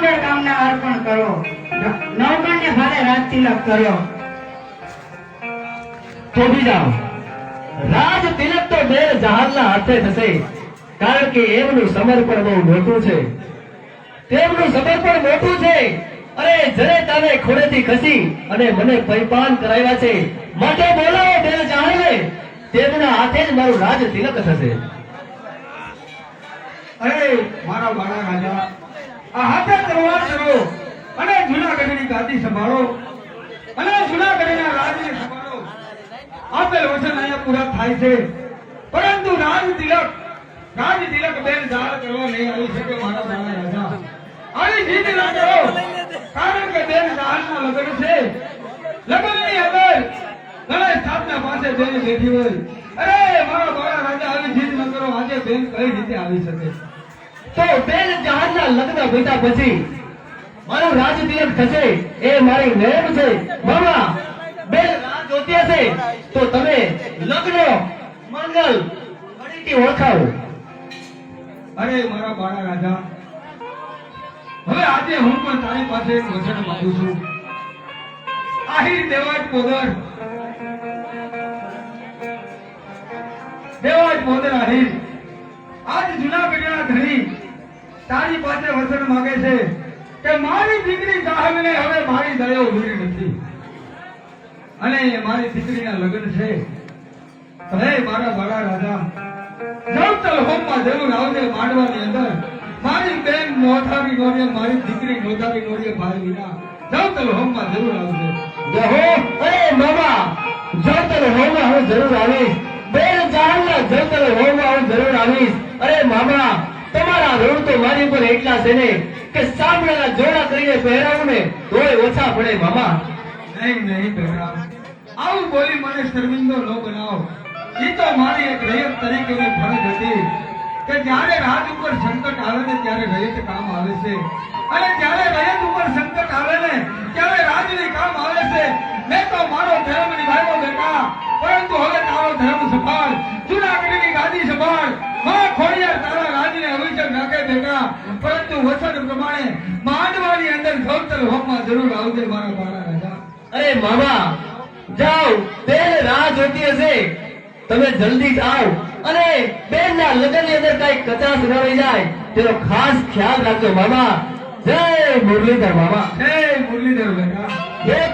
મંગળ કામના અર્પણ કરો. નવકણને ભારે રાજ તિલક કર્યો. થોભી જાઓ રાજ તિલક તો બે જહાજના હાથે થશે, કારણ કે એમનું સમર્પણ બહુ મોટું છે. તેમનું સમર્પણ મોટું છે. અરે, જરે તારે ખોડેથી ખસી અને મને પૈપાન કરાવ્યા છે. માટે બોલાવો બે જાણે તેમના હાથે જ મારું રાજ તિલક થશે. અરે, મારા બાળા રાજા આ હાથે તલવાર અને જૂનાગઢની ગાદી જૂનાગઢના વચન અહીંયા પૂરા થાય છે. પરંતુ રાજ તિલક જીત ના કરો. કારણ કે બેન જાળના લગ્ન છે. લગ્નની અંદર ગણેશ સ્થાપના પાસે બેન હોય. અરે, મારા બાળા રાજા, આવી જીત ન આજે બેન કઈ રીતે આવી શકે? તો બેન જહાજના લગ્ન ભીતા પછી મારું રાજ તિલક થશે, એ મારી નેમ છે. મામા બેન રાહ જોતી હશે, તો તમે લગ્ન, મંગલ ફરીથી ઓળખાવો. અરે, મારા બાળા રાજા, હવે આજે હું પણ તારી પાસે એક વચન માંગુ છું. આહિર દેવાજ પોદર. દેવાજ પોદર આહિર આજ જુનાગઢના ધણી. તારી પાસે વચન માંગે છે કે મારી દીકરી સાહેબને હવે મારી દયા ઉભરી નથી. અને મારી દીકરીના લગ્ન છે. હે મારા બાળા રાજા જવતલ હોમમાં જરૂર આવજે માંડવાની અંદર. મારી બેન નોંધાવી નોરીએ મારી દીકરી નોંધાવી નોરીએ ભાઈ વિના જવતલ હોમમાં જરૂર આવજે. જહો અરે મામા જવતલ હોમમાં હું જરૂર આવીશ. બેન જહાનના જવતલ હોમમાં હું જરૂર આવીશ. મામા તમારા ઋણ તો મારી ઉપર એટલા છે ને કે સાંભળેલા જોડા કરીને પહેરાવું ને તોય ઓછા પડે મામા. નહીં નહીં, પહેરાવ. આવું બોલી મને શર્મિંદો ન બનાવો એ તો મારી એક રયત તરીકેની ફરજ હતી કે જ્યારે રાજ ઉપર સંકટ આવે ને ત્યારે રયત કામ આવે છે. અને જ્યારે રયત ઉપર સંકટ આવે ને ત્યારે રાજની કામ આવે છે. મેં તો મારો ધર્મ નિભાવ્યો બેટા, પરંતુ હવે તારો ધર્મ સંભાળ. માં તારા રાજને અભિષેક નાખે બેટા પરંતુ વચન પ્રમાણે માંડવાની અંદર સૌતર હોમમાં જરૂર આવજે મારા બાળા રાજા. અરે મામા જાઓ બેન રાહ જોતી હશે. તમે જલ્દી જ આવો. અને બેન ના લગ્નની અંદર કઈ કચાશ ન રહી જાય. તેનો ખાસ ખ્યાલ રાખજો મામા. જય મુરલીધર મામા. જય મુરલીધર બેટા. એક